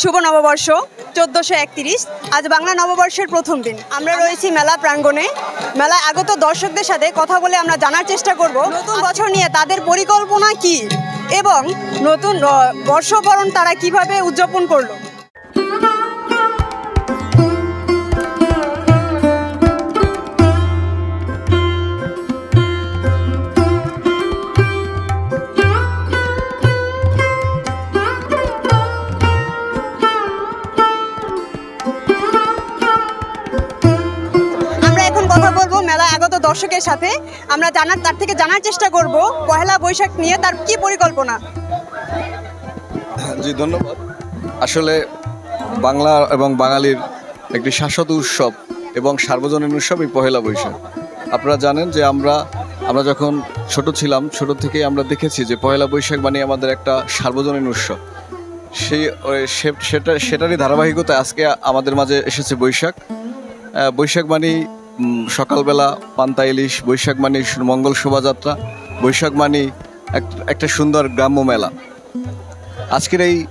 শুভ নববর্ষ, চোদ্দোশো একত্রিশ। আজ বাংলা নববর্ষের প্রথম দিন। আমরা রয়েছি মেলা প্রাঙ্গণে। মেলায় আগত দর্শকদের সাথে কথা বলে আমরা জানার চেষ্টা করব, নতুন বছর নিয়ে তাদের পরিকল্পনা কি? এবং নতুন বর্ষবরণ তারা কীভাবে উদযাপন করল? মেলায় আগত দর্শকের সাথে। আমরা জানার তার থেকে জানার চেষ্টা করব পহেলা বৈশাখ নিয়ে তার কি পরিকল্পনা। জি, ধন্যবাদ। আসলে বাংলা এবং বাঙালির একটি শাশ্বত উৎসব এবং সার্বজনীন উৎসব এই পহেলা বৈশাখ। আপনারা জানেন যে আমরা আমরা যখন ছোট ছিলাম, ছোট থেকেই আমরা দেখেছি যে পহেলা বৈশাখ মানে আমাদের একটা সার্বজনীন উৎসব। সেই সেটা সেটারই ধারাবাহিকতা আজকে আমাদের মাঝে এসেছে বৈশাখ। বৈশাখ মানে সকালবেলা পান্তা ইলিশ বৈশাখ মানে মঙ্গল শোভাযাত্রা বৈশাখ মানে এক- একটা সুন্দর গ্রাম্য মেলা। আজকের এই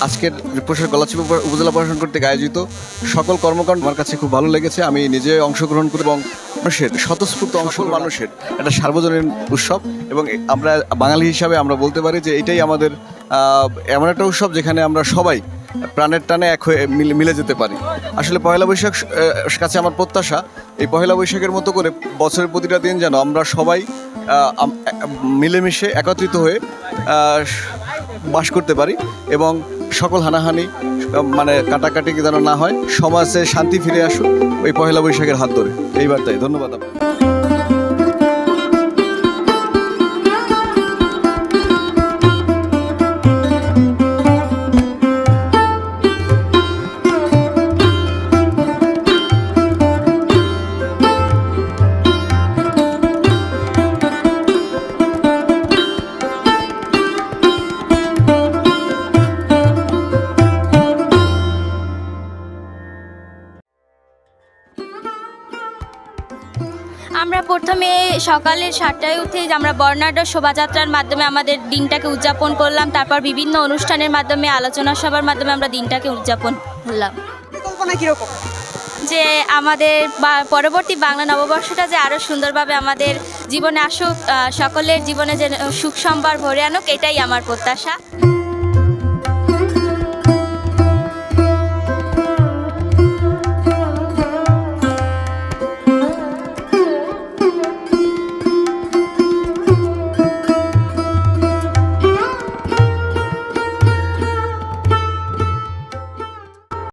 আজকের প্রশাসন গলাচিপা উপজেলা প্রশাসন কর্তৃক আয়োজিত সকল কর্মকাণ্ড আমার কাছে খুব ভালো লেগেছে। আমি নিজে অংশগ্রহণ করি এবং মানুষের স্বতঃস্ফূর্ত অংশ মানুষের একটা সার্বজনীন উৎসব এবং আমরা বাঙালি হিসাবে আমরা বলতে পারি যে এটাই আমাদের এমন একটা উৎসব যেখানে আমরা সবাই প্রাণের টানে এক হয়ে মিলে যেতে পারি। আসলে পয়লা বৈশাখ কাছে আমার প্রত্যাশা, এই পয়লা বৈশাখের মতো করে বছরের প্রতিটা দিন যেন আমরা সবাই মিলেমিশে একত্রিত হয়ে বাস করতে পারি এবং সকল হানাহানি মানে কাটাকাটি যেন না হয়, সমাজে শান্তি ফিরে আসুক ওই পহেলা বৈশাখের হাত ধরে। এই বার্তায় ধন্যবাদ আপনাকে। আমরা প্রথমে সকালে সাতটায় উঠে আমরা বর্ণাঢ্য শোভাযাত্রার মাধ্যমে আমাদের দিনটাকে উদযাপন করলাম তারপর বিভিন্ন অনুষ্ঠানের মাধ্যমে আলোচনা সভার মাধ্যমে আমরা দিনটাকে উদযাপন করলাম। পরিকল্পনা কীরকম? যে আমাদের পরবর্তী বাংলা নববর্ষটা যে আরও সুন্দরভাবে আমাদের জীবনে আসুক সকলের জীবনে যে সুখ সম্ভার ভরে আনুক এটাই আমার প্রত্যাশা।